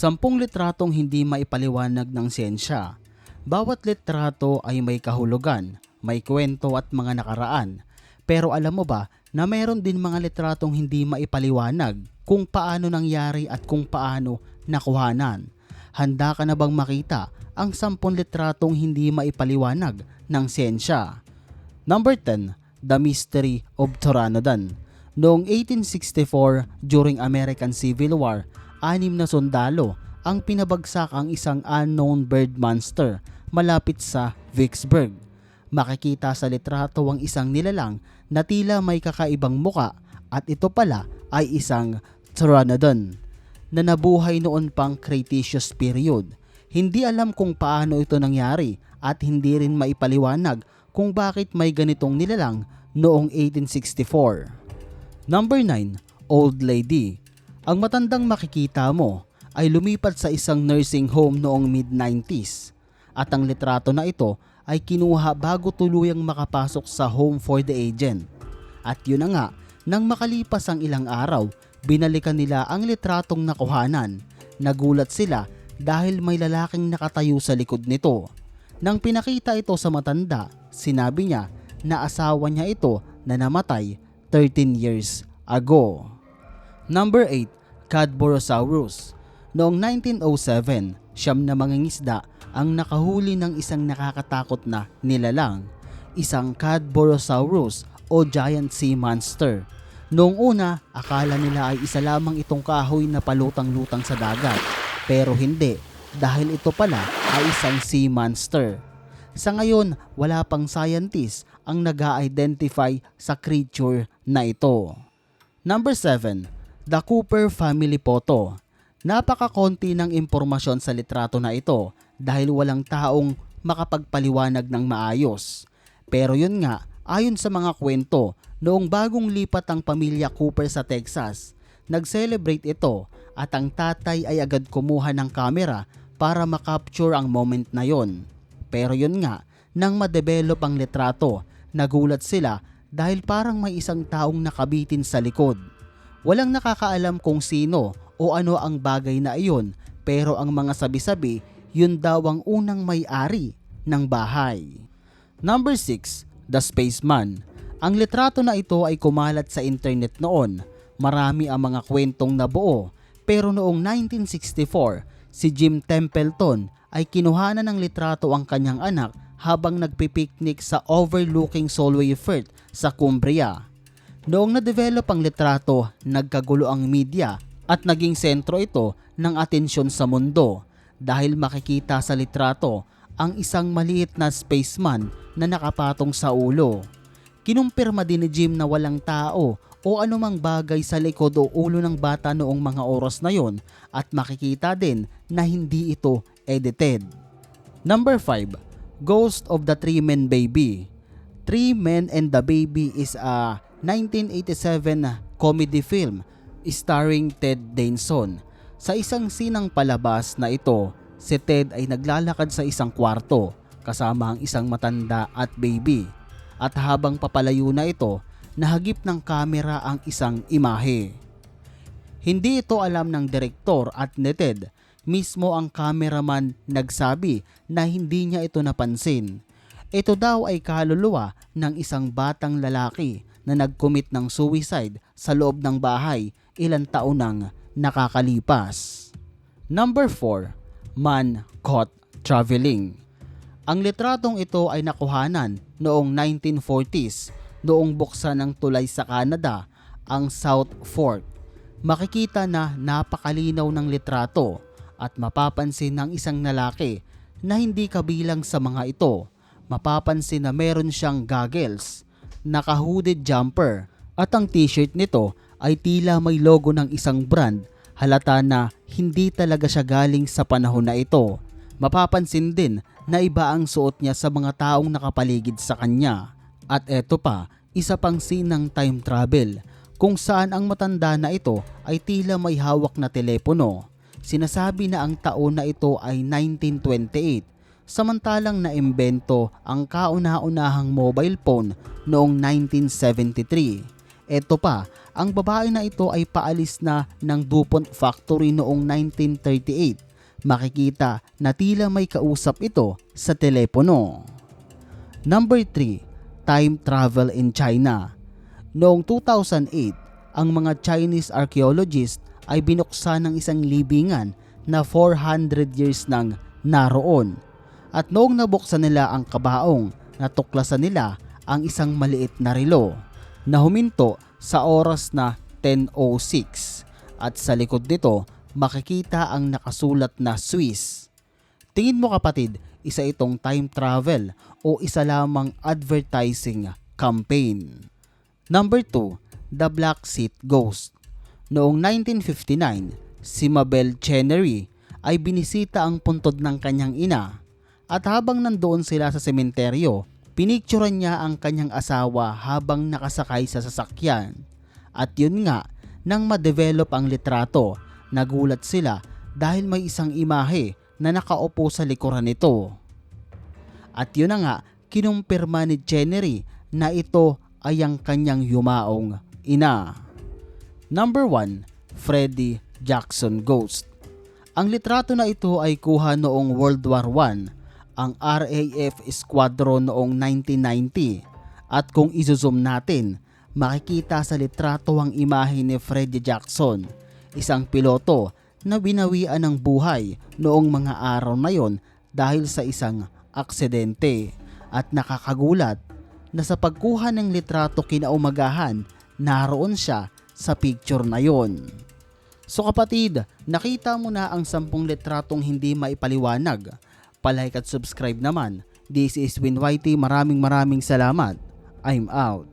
Sampung litratong hindi maipaliwanag ng siyensya. Bawat litrato ay may kahulugan, may kwento at mga nakaraan. Pero alam mo ba na meron din mga litratong hindi maipaliwanag kung paano nangyari at kung paano nakuhanan. Handa ka na bang makita ang sampung litratong hindi maipaliwanag ng siyensya? Number 10, The Mystery of Pteranodon. Noong 1864, during American Civil War, anim na sundalo ang pinabagsak ang isang unknown bird monster malapit sa Vicksburg. Makikita sa litrato ang isang nilalang na tila may kakaibang muka at ito pala ay isang Pteranodon na nabuhay noon pang Cretaceous period. Hindi alam kung paano ito nangyari at hindi rin maipaliwanag kung bakit may ganitong nilalang noong 1864. Number 9, Old Lady. Ang matandang makikita mo ay lumipat sa isang nursing home noong mid-90s at ang litrato na ito ay kinuha bago tuluyang makapasok sa home for the agent. At yun na nga, nang makalipas ang ilang araw, binalikan nila ang litratong nakuhanan. Nagulat sila dahil may lalaking nakatayo sa likod nito. Nang pinakita ito sa matanda, sinabi niya na asawa niya ito na namatay 13 years ago. Number 8, Cadborosaurus. Noong 1907, siyam na mangingisda ang nakahuli ng isang nakakatakot na nilalang, isang Cadborosaurus o giant sea monster. Noong una, akala nila ay isa lamang itong kahoy na palutang-lutang sa dagat. Pero hindi, dahil ito pala ay isang sea monster. Sa ngayon, wala pang scientist ang nag identify sa creature na ito. Number 7. The Cooper Family Photo. Napakakonti ng impormasyon sa litrato na ito dahil walang taong makapagpaliwanag ng maayos. Pero yun nga, ayon sa mga kwento, noong bagong lipat ang pamilya Cooper sa Texas, nag-celebrate ito at ang tatay ay agad kumuha ng kamera para makapture ang moment na yon. Pero yun nga, nang madevelop ang litrato, nagulat sila dahil parang may isang taong nakabitin sa likod. Walang nakakaalam kung sino o ano ang bagay na iyon pero ang mga sabi-sabi yun daw ang unang may-ari ng bahay. Number 6, The Spaceman. Ang litrato na ito ay kumalat sa internet noon. Marami ang mga kwentong nabuo pero noong 1964, si Jim Templeton ay kinuhanan ng litrato ang kanyang anak habang nagpipiknik sa overlooking Solway Firth sa Cumbria. Noong na-develop ang litrato, nagkagulo ang media at naging sentro ito ng atensyon sa mundo dahil makikita sa litrato ang isang maliit na spaceman na nakapatong sa ulo. Kinumpirma din ni Jim na walang tao o anumang bagay sa likod o ulo ng bata noong mga oras na yon at makikita din na hindi ito edited. Number 5. Ghost of the Three Men Baby Three Men and the Baby is a 1987 comedy film starring Ted Danson. Sa isang sinang palabas na ito, si Ted ay naglalakad sa isang kwarto kasama ang isang matanda at baby. At habang papalayo na ito, nahagip ng kamera ang isang imahe. Hindi ito alam ng direktor at ni Ted. Mismo ang cameraman nagsabi na hindi niya ito napansin. Ito daw ay kaluluwa ng isang batang lalaki na nag-commit ng suicide sa loob ng bahay ilang taon nang nakakalipas. Number 4. Man Caught Traveling Ang litratong ito ay nakuhanan noong 1940s noong buksan ng tulay sa Canada, ang South Fork. Makikita na napakalinaw ng litrato at mapapansin ng isang lalaki na hindi kabilang sa mga ito. Mapapansin na meron siyang goggles, naka-hooded jumper at ang t-shirt nito ay tila may logo ng isang brand halata na hindi talaga siya galing sa panahon na ito. Mapapansin din na iba ang suot niya sa mga taong nakapaligid sa kanya. At eto pa, isa pang sinang time travel kung saan ang matanda na ito ay tila may hawak na telepono. Sinasabi na ang taon na ito ay 1928 samantalang naimbento ang kauna-unahang mobile phone noong 1973. Ito pa, Ang babae na ito ay paalis na ng DuPont factory noong 1938. Makikita na tila may kausap ito sa telepono. Number 3, time travel in China. Noong 2008, ang mga Chinese archaeologists ay binuksan ng isang libingan na 400 years nang naroon. At noong nabuksan nila ang kabaong, natuklasan nila ang isang maliit na relo na huminto sa oras na 10.06 at sa likod nito makikita ang nakasulat na Swiss. Tingin mo kapatid, isa itong time travel o isa lamang advertising campaign. Number 2, The Black Seat Ghost. Noong 1959, si Mabel Chenery ay binisita ang puntod ng kanyang ina at habang nandoon sila sa sementeryo, pinicturan niya ang kanyang asawa habang nakasakay sa sasakyan. At yun nga, nang ma-develop ang litrato, nagulat sila dahil may isang imahe na nakaupo sa likuran nito. At yun na nga, kinumpirma ni Chenery na ito ay ang kanyang yumaong ina. Number 1, Freddie Jackson Ghost. Ang litrato na ito ay kuha noong World War I, ang RAF Squadron noong 1990. At kung izozoom natin, makikita sa litrato ang imahe ni Freddie Jackson, isang piloto na binawian ng buhay noong mga araw na yon dahil sa isang aksidente. At nakakagulat na sa pagkuha ng litrato kinaumagahan, naroon siya sa picture na yon. So kapatid, nakita mo na ang sampung litratong hindi maipaliwanag. Palike at subscribe naman. This is Win Whitey. Maraming maraming salamat. I'm out.